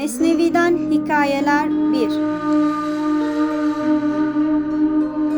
Mesnevi'den Hikayeler 1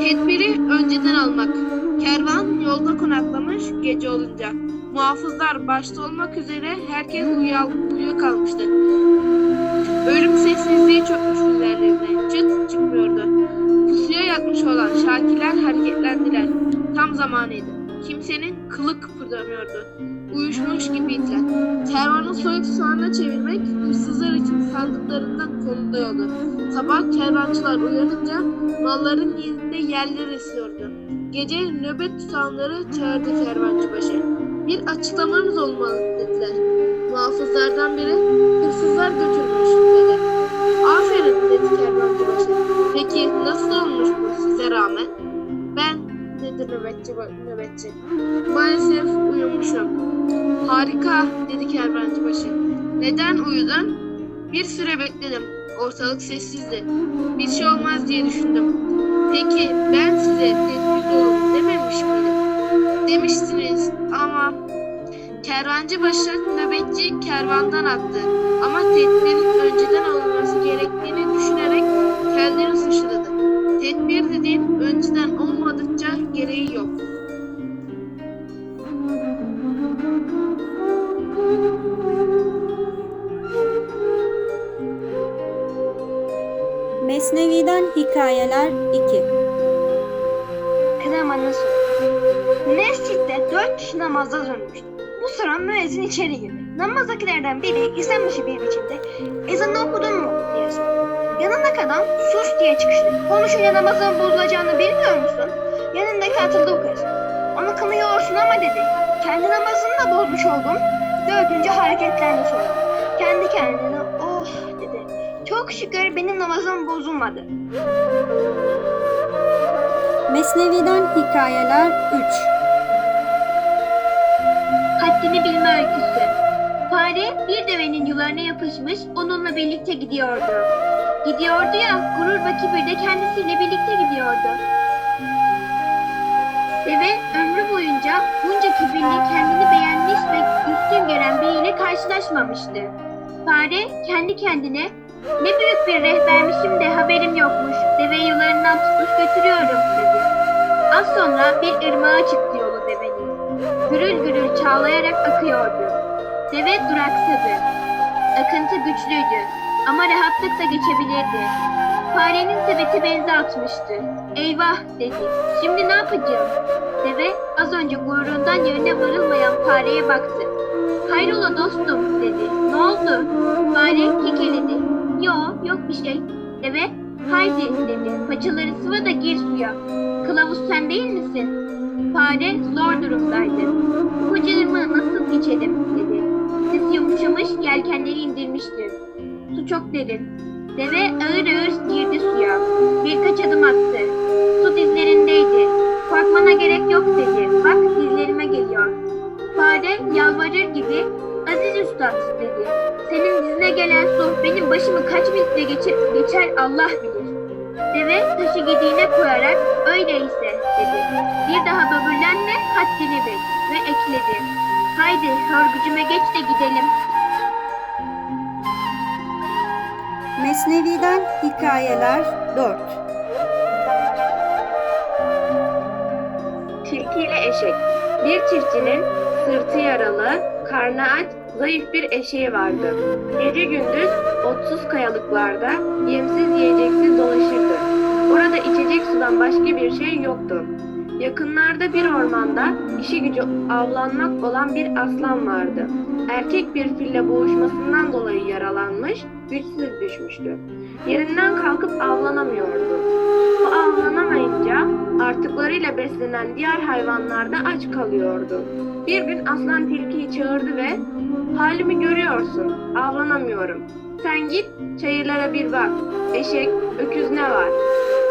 Tedbiri önceden almak. Kervan yolda konaklamış gece olunca. Muhafızlar başta olmak üzere herkes uyuya, uyuyakalmıştı. Ölüm sessizliği çökmüş üzerlerine. Çıt çıkmıyordu. Pusuya yatmış olan şakiler hareketlendiler. Tam zamanıydı. Kimsenin kılı kıpırdamıyordu. Uyuşmuş gibiydiler. Kervanı soyup soğana çevirmek hırsızlar için sandıklarından konuluyordu. Sabah kervancılar uyanınca malların yerinde yerler esiyordu. Gece nöbet tutanları çağırdı kervancıbaşı. Bir açıklamamız olmalı dediler. Muhafızlardan biri hırsızlar götürmüş dedi. Aferin dedi kervancıbaşı. Peki nasıl olmuş bu size rağmen? Nöbetçi, nöbetçi. Maalesef uyumuşum. Harika dedi kervancıbaşı. Neden uyudun? Bir süre bekledim. Ortalık sessizdi. Bir şey olmaz diye düşündüm. Peki ben size tedbirli olun dememiş miydim? Demiştiniz ama kervancı başı nöbetçi kervandan attı. Ama tedbirin önceden alınması gerektiğini düşünerek kendini suçladı. Tedbir dediğin önceden olmadıkça gereği yok. Mesnevi'den Hikayeler 2 Dedem bana sordu. Mescitte dört kişi namaza dönmüştü. Bu sıra müezzin içeri girdi. Namazdakilerden biri dışı bir biçimde ezanı okudun mu diye sordu. Yanındaki adam sus diye çıkıştı. Konuşunca namazın bozulacağını bilmiyor musun? Yanındaki atıldı bu kez. Onu kınıyorsun ama dedi. Kendi namazını da bozmuş oldum. Dördüncü hareketlendi sonra. Kendi kendine oh dedi. Çok şükür benim namazım bozulmadı. Mesnevi'den Hikayeler 3 Haddini bilme öyküsü. Fare bir devenin yularına yapışmış onunla birlikte gidiyordu. Gidiyordu ya gurur ve kibir de kendisiyle birlikte gidiyordu. Deve ömrü boyunca bunca kibirli kendini beğenmiş ve üstün gören biriyle karşılaşmamıştı. Fare kendi kendine ne büyük bir rehbermişim de haberim yokmuş. Deveyi yularından tutmuş götürüyorum dedi. Az sonra bir ırmağa çıktı yolu devenin gürül gürül çağlayarak akıyordu. Deve duraksadı. Akıntı güçlüydü ama rahatlıkla geçebilirdi. Farenin sepeti benzi atmıştı. Eyvah dedi. Şimdi ne yapacağım? Deve az önce gururundan yerine varılmayan fareye baktı. Hayrola dostum dedi. Ne oldu? Fare kekeledi. Yo yok bir şey. Deve haydi dedi. Paçaları sıva da gir suya. Kılavuz sen değil misin? Fare zor durumdaydı. Deve ağır ağır girdi suya. Birkaç adım attı. Su dizlerindeydi. Korkmana gerek yok dedi. Bak dizlerime geliyor. Fare yalvarır gibi Aziz Üstad dedi. Senin dizine gelen su benim başımı kaç metre geçer, geçer Allah bilir. Deve taşı gediğine koyarak öyleyse dedi. Bir daha böbürlenme haddini bil ve ekledi. Haydi hörgücüme geç de gidelim. Mesnevi'den Hikayeler 4 Tilki ile eşek. Bir çiftçinin sırtı yaralı, karnı aç, zayıf bir eşeği vardı. Gece gündüz otsuz kayalıklarda yemsiz yiyeceksiz dolaşırdı. Orada içecek sudan başka bir şey yoktu. Yakınlarda bir ormanda işi gücü avlanmak olan bir aslan vardı. Erkek bir fille boğuşmasından dolayı yaralanmış, güçsüz düşmüştü. Yerinden kalkıp avlanamıyordu. Bu avlanamayınca artıklarıyla beslenen diğer hayvanlar da aç kalıyordu. Bir gün aslan tilkiyi çağırdı ve halimi görüyorsun, avlanamıyorum. Sen git çayırlara bir bak, eşek, öküz ne var?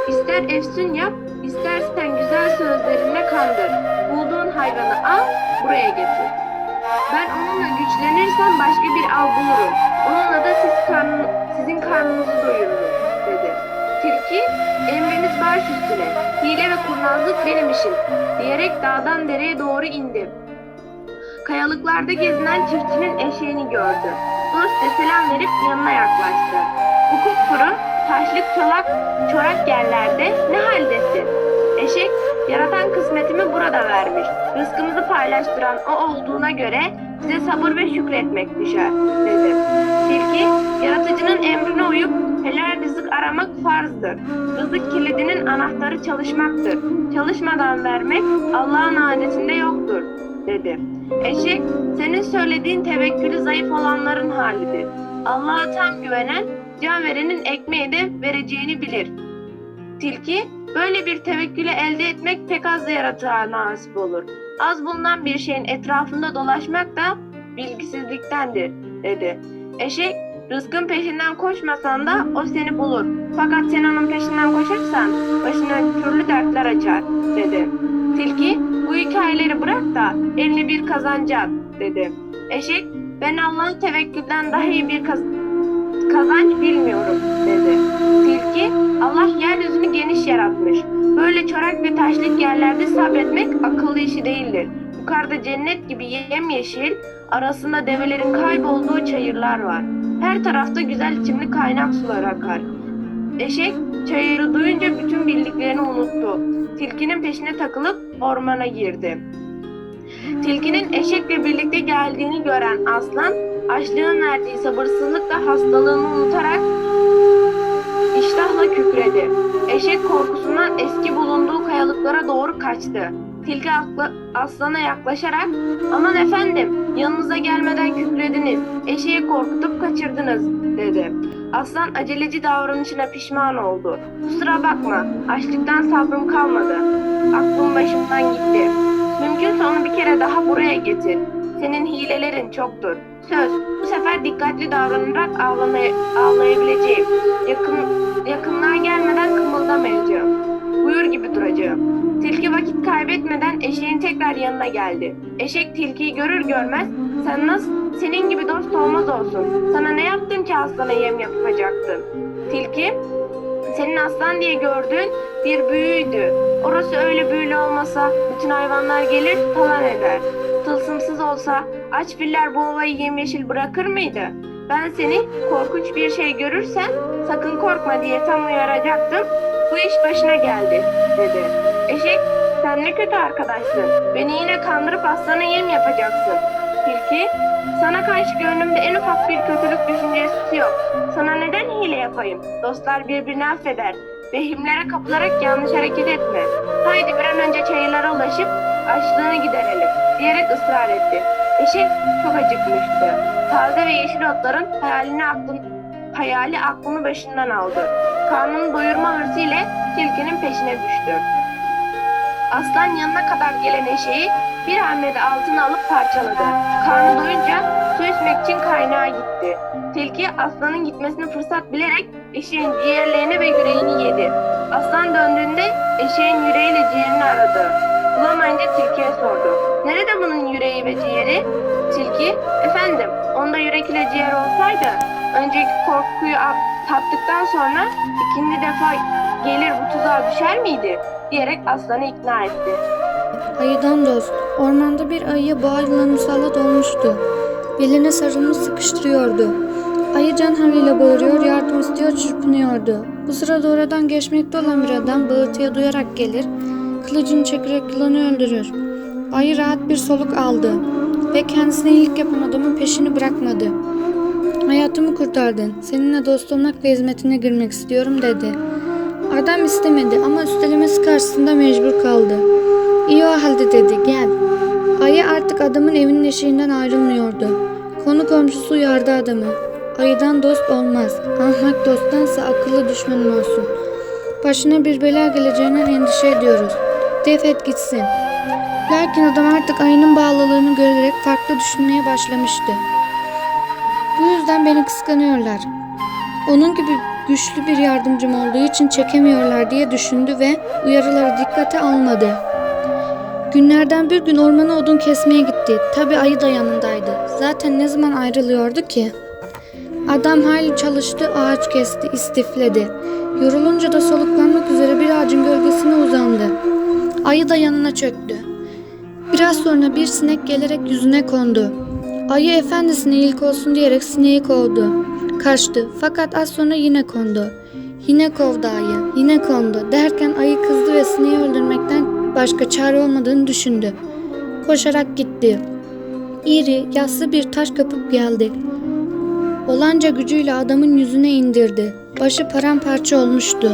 İster efsün yap, istersen güzel sözlerinle kandır. Bulduğun hayvanı al, buraya getir. Ben onunla güçlenirsem başka bir av bulurum. Onunla da siz karnı, sizin karnınızı doyururum, dedi. Tilki, emriniz baş üstüne, hile ve kurnazlık benim işim, diyerek dağdan dereye doğru indi. Kayalıklarda gezinen çiftçinin eşeğini gördü. dostça selam verip yanına yaklaştı. Bu kupkuru, taşlık çolak, çorak yerlerde ne haldesin? Eşek, yaratan kısmetimi burada vermiş. Rızkımızı paylaştıran o olduğuna göre size sabır ve şükretmek düşer, dedi. Tilki, yaratıcının emrine uyup helal rızık aramak farzdır. Rızık kilidinin anahtarı çalışmaktır. Çalışmadan vermek Allah'ın adetinde yoktur, dedi. Eşek, senin söylediğin tevekkülü zayıf olanların halidir. Allah'a tam güvenen, can verenin ekmeği de vereceğini bilir. Tilki, böyle bir tevekkülü elde etmek pek az yaratığa nasip olur. Az bulunan bir şeyin etrafında dolaşmak da bilgisizliktendir, dedi. Eşek, rızkın peşinden koşmasan da o seni bulur. Fakat sen onun peşinden koşarsan başına türlü dertler açar, dedi. Tilki, bu hikayeleri bırak da eline bir kazanca dedi. Eşek, ben Allah'ın tevekkülden daha iyi bir kaz- kazanç bilmiyorum, dedi. Tilki, çorak ve taşlık yerlerde sabretmek akıllı işi değildir. Yukarıda cennet gibi yemyeşil, arasında develerin kaybolduğu çayırlar var. Her tarafta güzel içimli kaynak sular akar. Eşek çayırı duyunca bütün bildiklerini unuttu. Tilkinin peşine takılıp ormana girdi. Tilkinin eşekle birlikte geldiğini gören aslan, açlığın verdiği sabırsızlıkla hastalığını unutarak iştahla kükredi. Eşek korkusundan eski bulunduğu kayalıklara doğru kaçtı. Tilki aslana yaklaşarak ''Aman efendim, yanınıza gelmeden kükrediniz, eşeği korkutup kaçırdınız.'' dedi. Aslan aceleci davranışına pişman oldu. ''Kusura bakma, açlıktan sabrım kalmadı. Aklım başımdan gitti. Mümkünse onu bir kere daha buraya getir. Senin hilelerin çoktur. Söz, bu sefer dikkatli davranarak ağlamaya, ağlayabileceğim. Yakın, yakınlığa gelmeden kımıldamayacağım. Buyur gibi duracağım. Tilki vakit kaybetmeden eşeğin tekrar yanına geldi. Eşek tilkiyi görür görmez sen nasıl senin gibi dost olmaz olsun. Sana ne yaptım ki aslana yem yapacaktın? Tilki senin aslan diye gördüğün bir büyüydü. Orası öyle büyülü olmasa bütün hayvanlar gelir talan eder. Olsa aç filler bu ovayı yemyeşil bırakır mıydı? Ben seni korkunç bir şey görürsen sakın korkma diye tam uyaracaktım. Bu iş başına geldi dedi. Eşek sen ne kötü arkadaşsın. Beni yine kandırıp aslana yem yapacaksın. Tilki sana karşı gönlümde en ufak bir kötülük düşüncesi yok. Sana neden hile yapayım? Dostlar birbirini affeder. Vehimlere kapılarak yanlış hareket etme. Haydi bir an önce çayırlara ulaşıp açlığını giderelim diyerek ısrar etti. Eşek çok acıkmıştı. Taze ve yeşil otların hayalini aklın, hayali aklını başından aldı. Karnını doyurma hırsıyla tilkinin peşine düştü. Aslan yanına kadar gelen eşeği bir hamlede altına alıp parçaladı. Karnı doyunca su içmek için kaynağa gitti. Tilki aslanın gitmesini fırsat bilerek eşeğin ciğerlerini ve yüreğini yedi. Aslan döndüğünde eşeğin yüreğiyle ciğerini aradı. Bulamayınca tilkiye sordu. Nerede bunun yüreği ve ciğeri? Tilki, efendim onda yürek ile ciğer olsaydı önceki korkuyu tattıktan sonra ikinci defa gelir bu tuzağa düşer miydi? diyerek aslanı ikna etti. Ayıdan dost, ormanda bir ayıya boğa yılanı musallat olmuştu. Beline sarılmış sıkıştırıyordu. Ayı can havliyle bağırıyor, yardım istiyor, çırpınıyordu. Bu sırada oradan geçmekte olan bir adam bağırtıya duyarak gelir, kılıcını çekerek yılanı öldürür. Ayı rahat bir soluk aldı ve kendisine iyilik yapan adamın peşini bırakmadı. Hayatımı kurtardın, seninle dost olmak ve hizmetine girmek istiyorum dedi. Adam istemedi ama üstelemesi karşısında mecbur kaldı. İyi o halde dedi gel. Ayı artık adamın evinin eşiğinden ayrılmıyordu. Konu komşusu uyardı adamı. Ayıdan dost olmaz. Ahmak dosttansa akıllı düşmanın olsun. Başına bir bela geleceğinden endişe ediyoruz. Def et gitsin. Lakin adam artık ayının bağlılığını görerek farklı düşünmeye başlamıştı. Bu yüzden beni kıskanıyorlar. Onun gibi güçlü bir yardımcım olduğu için çekemiyorlar diye düşündü ve uyarıları dikkate almadı. Günlerden bir gün ormana odun kesmeye gitti. Tabi ayı da yanındaydı. Zaten ne zaman ayrılıyordu ki? Adam hayli çalıştı, ağaç kesti, istifledi. Yorulunca da soluklanmak üzere bir ağacın gölgesine uzandı. Ayı da yanına çöktü. Biraz sonra bir sinek gelerek yüzüne kondu. Ayı efendisine ilk olsun diyerek sineği kovdu. Kaçtı fakat az sonra yine kondu. Yine kovdu ayı, yine kondu. Derken ayı kızdı ve sineği öldürmekten başka çare olmadığını düşündü. Koşarak gitti. İri, yassı bir taş kapıp geldi. Olanca gücüyle adamın yüzüne indirdi. Başı paramparça olmuştu.